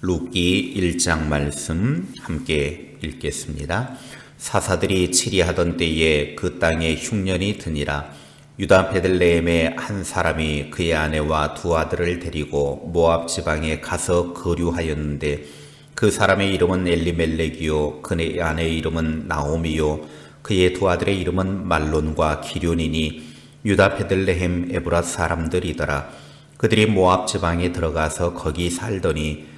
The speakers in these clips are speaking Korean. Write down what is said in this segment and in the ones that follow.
룻기 1장 말씀 함께 읽겠습니다. 사사들이 치리하던 때에 그 땅에 흉년이 드니라. 유다 베들레헴의 한 사람이 그의 아내와 두 아들을 데리고 모압 지방에 가서 거류하였는데 그 사람의 이름은 엘리멜렉이요. 그의 아내의 이름은 나오미요. 그의 두 아들의 이름은 말론과 기륜이니 유다 베들레헴 에브라 사람들이더라. 그들이 모압 지방에 들어가서 거기 살더니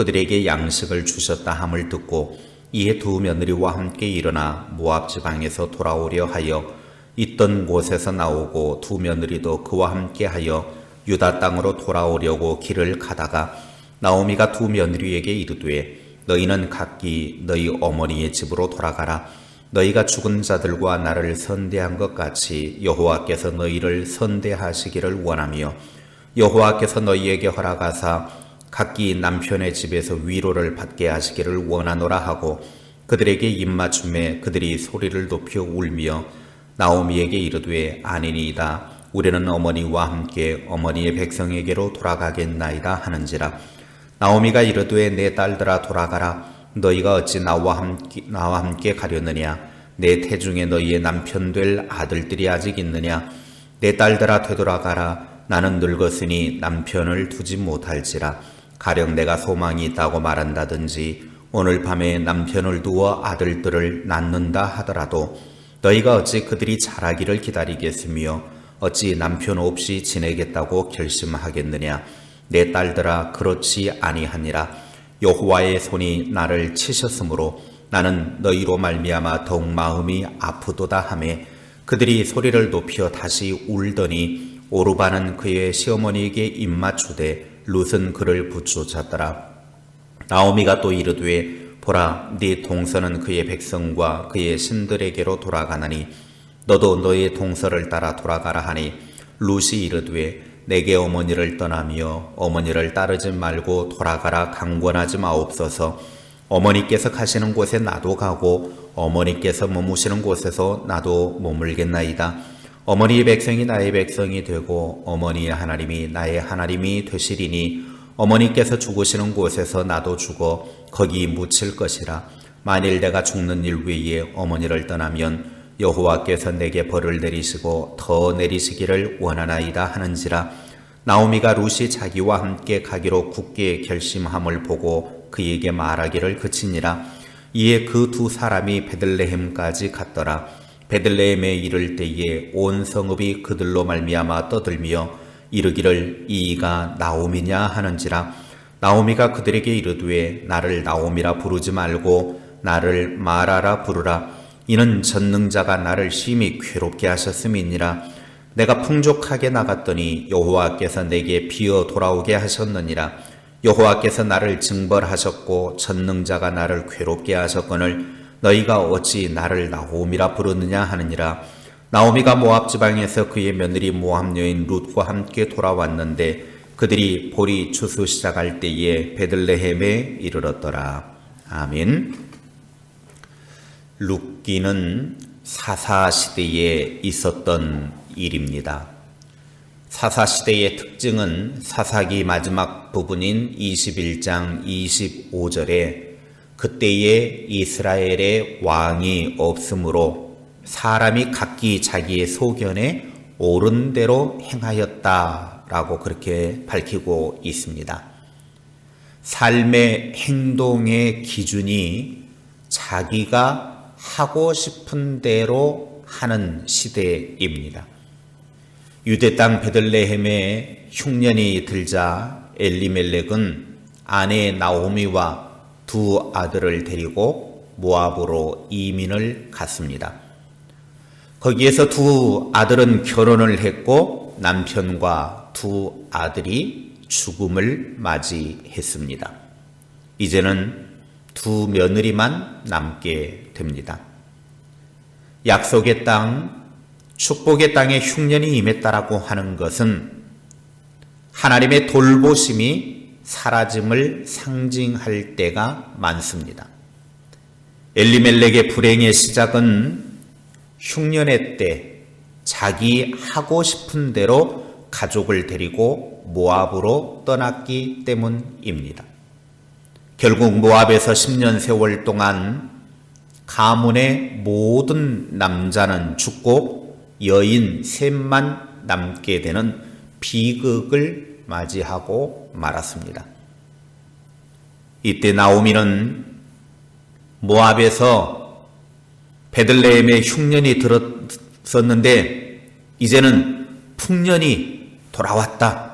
그들에게 양식을 주셨다 함을 듣고 이에 두 며느리와 함께 일어나 모압 지방에서 돌아오려 하여 있던 곳에서 나오고 두 며느리도 그와 함께 하여 유다 땅으로 돌아오려고 길을 가다가 나오미가 두 며느리에게 이르되 너희는 각기 너희 어머니의 집으로 돌아가라. 너희가 죽은 자들과 나를 선대한 것 같이 여호와께서 너희를 선대하시기를 원하며 여호와께서 너희에게 허락하사 각기 남편의 집에서 위로를 받게 하시기를 원하노라 하고 그들에게 입맞춤에 그들이 소리를 높여 울며 나오미에게 이르되 아니니이다. 우리는 어머니와 함께 어머니의 백성에게로 돌아가겠나이다 하는지라. 나오미가 이르되 내 딸들아 돌아가라. 너희가 어찌 나와 함께 나와 함께 가려느냐? 내 태중에 너희의 남편 될 아들들이 아직 있느냐? 내 딸들아 되돌아가라. 나는 늙었으니 남편을 두지 못할지라 가령 내가 소망이 있다고 말한다든지 오늘 밤에 남편을 두어 아들들을 낳는다 하더라도 너희가 어찌 그들이 자라기를 기다리겠으며 어찌 남편 없이 지내겠다고 결심하겠느냐? 내 딸들아 그렇지 아니하니라. 여호와의 손이 나를 치셨으므로 나는 너희로 말미암아 더욱 마음이 아프도다 하매 그들이 소리를 높여 다시 울더니 오르바는 그의 시어머니에게 입맞추되 룻은 그를 붙쫓았더라. 나오미가 또 이르되 보라 네 동서는 그의 백성과 그의 신들에게로 돌아가나니 너도 너의 동서를 따라 돌아가라 하니 룻이 이르되 내게 어머니를 떠나며 어머니를 따르지 말고 돌아가라 강권하지 마옵소서. 어머니께서 가시는 곳에 나도 가고 어머니께서 머무시는 곳에서 나도 머물겠나이다 어머니의 백성이 나의 백성이 되고 어머니의 하나님이 나의 하나님이 되시리니 어머니께서 죽으시는 곳에서 나도 죽어 거기 묻힐 것이라. 만일 내가 죽는 일 외에 어머니를 떠나면 여호와께서 내게 벌을 내리시고 더 내리시기를 원하나이다 하는지라. 나오미가 룻이 자기와 함께 가기로 굳게 결심함을 보고 그에게 말하기를 그치니라. 이에 그 두 사람이 베들레헴까지 갔더라 베들레헴에 이를 때에 온 성읍이 그들로 말미암아 떠들며 이르기를 이가 나오미냐 하는지라 나오미가 그들에게 이르되 나를 나오미라 부르지 말고 나를 마라라 부르라. 이는 전능자가 나를 심히 괴롭게 하셨음이니라. 내가 풍족하게 나갔더니 여호와께서 내게 비어 돌아오게 하셨느니라. 여호와께서 나를 징벌하셨고 전능자가 나를 괴롭게 하셨거늘 너희가 어찌 나를 나오미라 부르느냐 하느니라 나오미가 모압 지방에서 그의 며느리 모압 여인 룻과 함께 돌아왔는데 그들이 보리 추수 시작할 때에 베들레헴에 이르렀더라. 아멘. 룻기는 사사 시대에 있었던 일입니다. 사사 시대의 특징은 사사기 마지막 부분인 21장 25절에 그때에 이스라엘의 왕이 없으므로 사람이 각기 자기의 소견에 옳은 대로 행하였다라고 그렇게 밝히고 있습니다. 삶의 행동의 기준이 자기가 하고 싶은 대로 하는 시대입니다. 유대 땅 베들레헴에 흉년이 들자 엘리멜렉은 아내 나오미와 두 아들을 데리고 모압으로 이민을 갔습니다. 거기에서 두 아들은 결혼을 했고 남편과 두 아들이 죽음을 맞이했습니다. 이제는 두 며느리만 남게 됩니다. 약속의 땅, 축복의 땅에 흉년이 임했다라고 하는 것은 하나님의 돌보심이 사라짐을 상징할 때가 많습니다. 엘리멜렉의 불행의 시작은 흉년의 때 자기 하고 싶은 대로 가족을 데리고 모압으로 떠났기 때문입니다. 결국 모압에서 10년 세월 동안 가문의 모든 남자는 죽고 여인 셋만 남게 되는 비극을 맞이하고 말았습니다. 이때 나오미는 모압에서 베들레헴에 흉년이 들었었는데 이제는 풍년이 돌아왔다.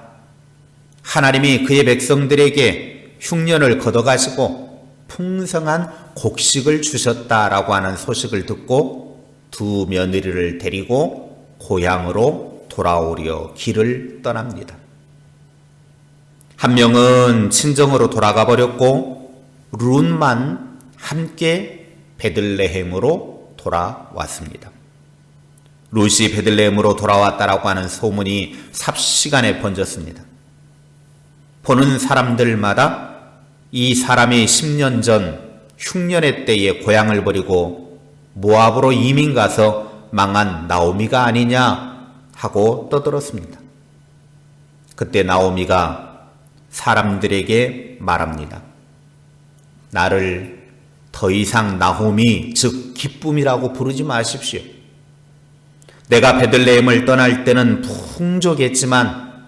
하나님이 그의 백성들에게 흉년을 걷어가시고 풍성한 곡식을 주셨다라고 하는 소식을 듣고 두 며느리를 데리고 고향으로 돌아오려 길을 떠납니다. 한 명은 친정으로 돌아가 버렸고 룬만 함께 베들레헴으로 돌아왔습니다. 루시 베들레헴으로 돌아왔다라고 하는 소문이 삽시간에 번졌습니다. 보는 사람들마다 이 사람이 10년 전 흉년의 때에 고향을 버리고 모압으로 이민 가서 망한 나오미가 아니냐 하고 떠들었습니다. 그때 나오미가 사람들에게 말합니다. 나를 더 이상 나홈이 즉 기쁨이라고 부르지 마십시오. 내가 베들레헴을 떠날 때는 풍족했지만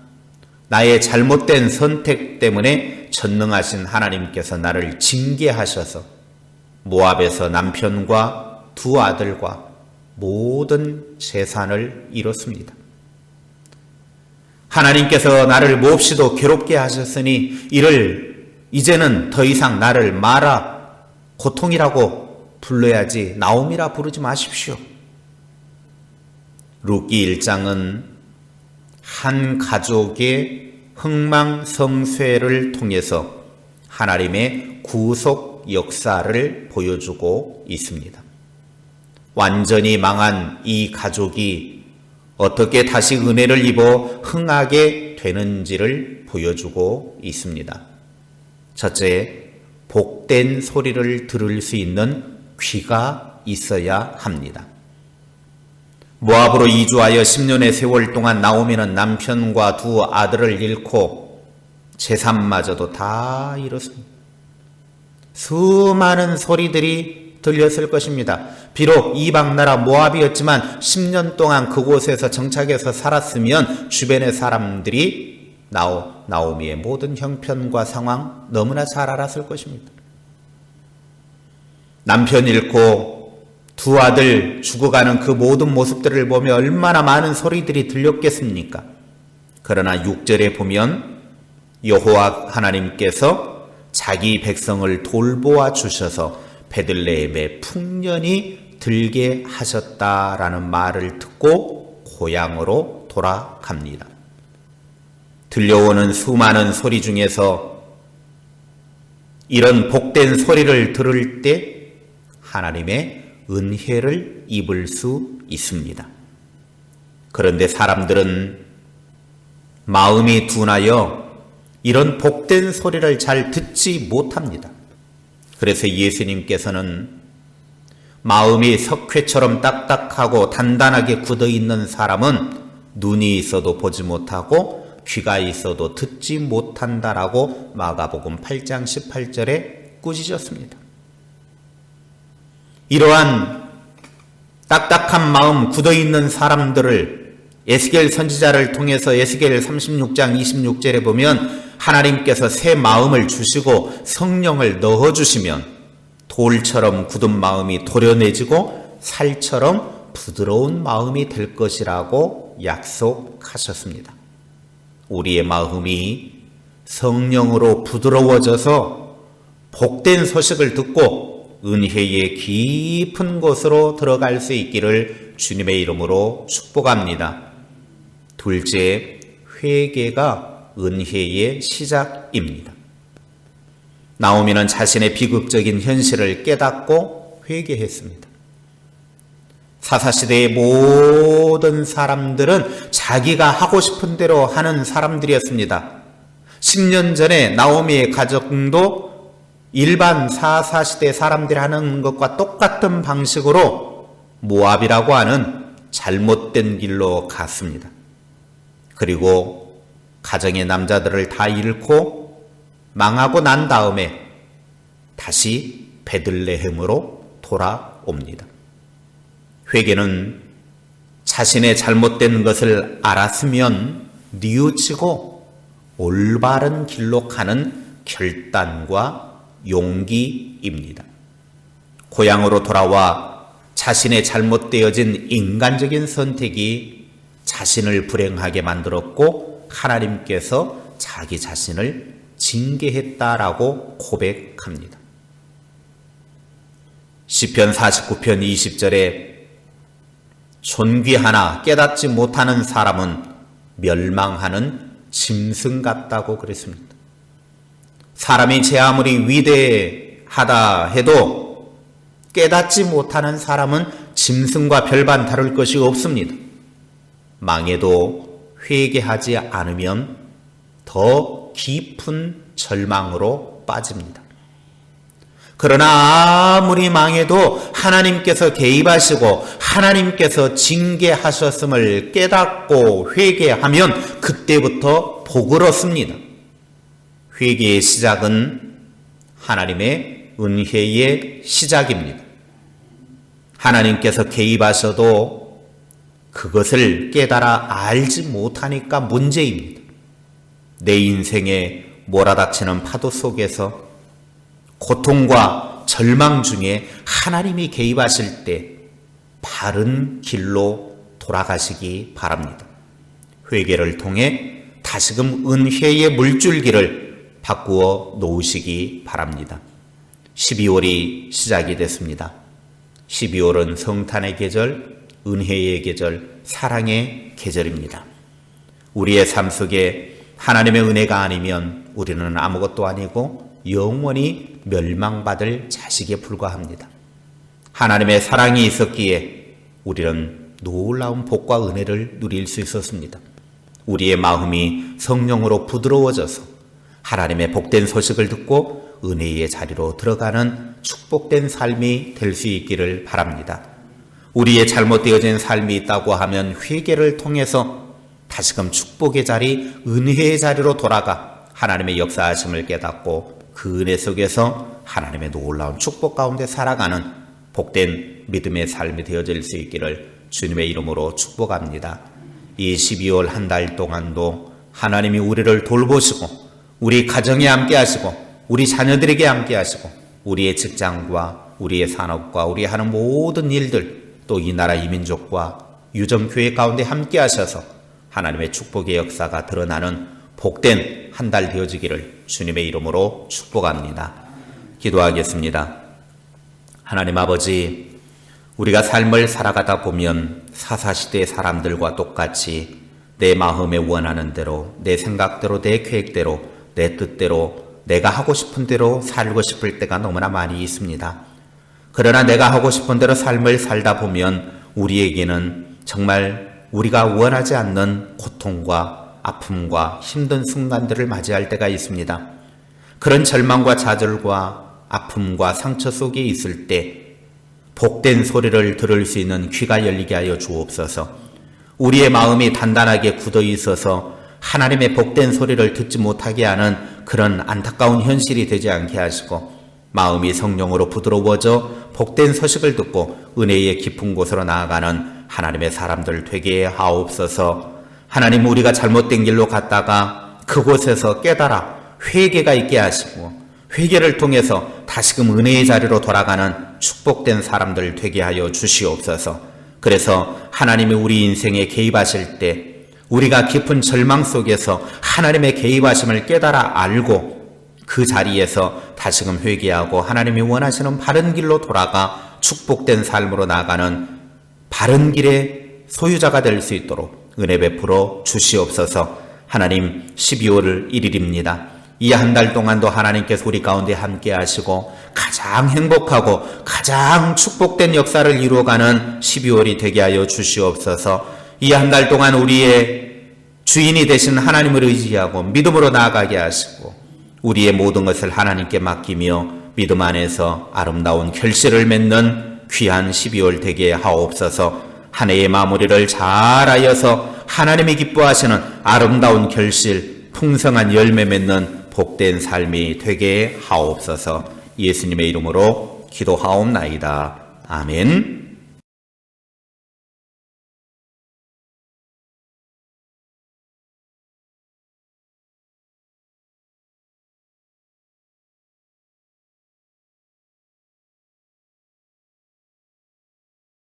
나의 잘못된 선택 때문에 전능하신 하나님께서 나를 징계하셔서 모압에서 남편과 두 아들과 모든 재산을 잃었습니다. 하나님께서 나를 몹시도 괴롭게 하셨으니 이를 이제는 더 이상 나를 마라 고통이라고 불러야지 나옴이라 부르지 마십시오. 루기 1장은 한 가족의 흥망성쇠를 통해서 하나님의 구속 역사를 보여주고 있습니다. 완전히 망한 이 가족이 어떻게 다시 은혜를 입어 흥하게 되는지를 보여주고 있습니다. 첫째, 복된 소리를 들을 수 있는 귀가 있어야 합니다. 모압으로 이주하여 10년의 세월 동안 나오미는 남편과 두 아들을 잃고 재산마저도 다 잃었습니다. 수많은 소리들이 들렸을 것입니다. 비록 이방 나라 모압이었지만 10년 동안 그곳에서 정착해서 살았으면 주변의 사람들이 나오, 나오미의 모든 형편과 상황 너무나 잘 알았을 것입니다. 남편 잃고 두 아들 죽어가는 그 모든 모습들을 보며 얼마나 많은 소리들이 들렸겠습니까? 그러나 6절에 보면 여호와 하나님께서 자기 백성을 돌보아 주셔서 베들레헴에 풍년이 들게 하셨다라는 말을 듣고 고향으로 돌아갑니다. 들려오는 수많은 소리 중에서 이런 복된 소리를 들을 때 하나님의 은혜를 입을 수 있습니다. 그런데 사람들은 마음이 둔하여 이런 복된 소리를 잘 듣지 못합니다. 그래서 예수님께서는 마음이 석회처럼 딱딱하고 단단하게 굳어 있는 사람은 눈이 있어도 보지 못하고 귀가 있어도 듣지 못한다라고 마가복음 8장 18절에 꾸짖었습니다. 이러한 딱딱한 마음 굳어 있는 사람들을 에스겔 선지자를 통해서 에스겔 36장 26절에 보면 하나님께서 새 마음을 주시고 성령을 넣어 주시면 돌처럼 굳은 마음이 도려내지고 살처럼 부드러운 마음이 될 것이라고 약속하셨습니다. 우리의 마음이 성령으로 부드러워져서 복된 소식을 듣고 은혜의 깊은 곳으로 들어갈 수 있기를 주님의 이름으로 축복합니다. 둘째, 회개가 은혜의 시작입니다. 나오미는 자신의 비극적인 현실을 깨닫고 회개했습니다. 사사시대의 모든 사람들은 자기가 하고 싶은 대로 하는 사람들이었습니다. 10년 전에 나오미의 가정도 일반 사사시대 사람들이 하는 것과 똑같은 방식으로 모압이라고 하는 잘못된 길로 갔습니다. 그리고 가정의 남자들을 다 잃고 망하고 난 다음에 다시 베들레헴으로 돌아옵니다. 회개는 자신의 잘못된 것을 알았으면 뉘우치고 올바른 길로 가는 결단과 용기입니다. 고향으로 돌아와 자신의 잘못되어진 인간적인 선택이 자신을 불행하게 만들었고 하나님께서 자기 자신을 징계했다라고 고백합니다. 시편 49편 20절에 존귀하나 깨닫지 못하는 사람은 멸망하는 짐승 같다고 그랬습니다. 사람이 제 아무리 위대하다 해도 깨닫지 못하는 사람은 짐승과 별반 다를 것이 없습니다. 망해도 회개하지 않으면 더 깊은 절망으로 빠집니다. 그러나 아무리 망해도 하나님께서 개입하시고 하나님께서 징계하셨음을 깨닫고 회개하면 그때부터 복을 얻습니다. 회개의 시작은 하나님의 은혜의 시작입니다. 하나님께서 개입하셔도 그것을 깨달아 알지 못하니까 문제입니다. 내 인생에 몰아닥치는 파도 속에서 고통과 절망 중에 하나님이 개입하실 때 바른 길로 돌아가시기 바랍니다. 회개를 통해 다시금 은혜의 물줄기를 바꾸어 놓으시기 바랍니다. 12월이 시작이 됐습니다. 12월은 성탄의 계절, 은혜의 계절, 사랑의 계절입니다. 우리의 삶 속에 하나님의 은혜가 아니면 우리는 아무것도 아니고 영원히 멸망받을 자식에 불과합니다. 하나님의 사랑이 있었기에 우리는 놀라운 복과 은혜를 누릴 수 있었습니다. 우리의 마음이 성령으로 부드러워져서 하나님의 복된 소식을 듣고 은혜의 자리로 들어가는 축복된 삶이 될 수 있기를 바랍니다. 우리의 잘못되어진 삶이 있다고 하면 회개를 통해서 다시금 축복의 자리, 은혜의 자리로 돌아가 하나님의 역사하심을 깨닫고 그 은혜 속에서 하나님의 놀라운 축복 가운데 살아가는 복된 믿음의 삶이 되어질 수 있기를 주님의 이름으로 축복합니다. 이 12월 한 달 동안도 하나님이 우리를 돌보시고 우리 가정에 함께 하시고 우리 자녀들에게 함께 하시고 우리의 직장과 우리의 산업과 우리 하는 모든 일들 또 이 나라 이민족과 유정교회 가운데 함께 하셔서 하나님의 축복의 역사가 드러나는 복된 한 달 되어지기를 주님의 이름으로 축복합니다. 기도하겠습니다. 하나님 아버지, 우리가 삶을 살아가다 보면 사사시대 사람들과 똑같이 내 마음에 원하는 대로, 내 생각대로, 내 계획대로, 내 뜻대로, 내가 하고 싶은 대로 살고 싶을 때가 너무나 많이 있습니다. 그러나 내가 하고 싶은 대로 삶을 살다 보면 우리에게는 정말 우리가 원하지 않는 고통과 아픔과 힘든 순간들을 맞이할 때가 있습니다. 그런 절망과 좌절과 아픔과 상처 속에 있을 때 복된 소리를 들을 수 있는 귀가 열리게 하여 주옵소서. 우리의 마음이 단단하게 굳어 있어서 하나님의 복된 소리를 듣지 못하게 하는 그런 안타까운 현실이 되지 않게 하시고 마음이 성령으로 부드러워져 복된 소식을 듣고 은혜의 깊은 곳으로 나아가는 하나님의 사람들 되게 하옵소서. 하나님 우리가 잘못된 길로 갔다가 그곳에서 깨달아 회개가 있게 하시고 회개를 통해서 다시금 은혜의 자리로 돌아가는 축복된 사람들 되게 하여 주시옵소서. 그래서 하나님이 우리 인생에 개입하실 때 우리가 깊은 절망 속에서 하나님의 개입하심을 깨달아 알고 그 자리에서 다시금 회개하고 하나님이 원하시는 바른 길로 돌아가 축복된 삶으로 나가는 바른 길의 소유자가 될 수 있도록 은혜 베풀어 주시옵소서 하나님 12월 1일입니다. 이 한 달 동안도 하나님께서 우리 가운데 함께 하시고 가장 행복하고 가장 축복된 역사를 이루어가는 12월이 되게 하여 주시옵소서 이 한 달 동안 우리의 주인이 되신 하나님을 의지하고 믿음으로 나아가게 하시고 우리의 모든 것을 하나님께 맡기며 믿음 안에서 아름다운 결실을 맺는 귀한 12월 되게 하옵소서 한 해의 마무리를 잘하여서 하나님이 기뻐하시는 아름다운 결실 풍성한 열매 맺는 복된 삶이 되게 하옵소서 예수님의 이름으로 기도하옵나이다. 아멘.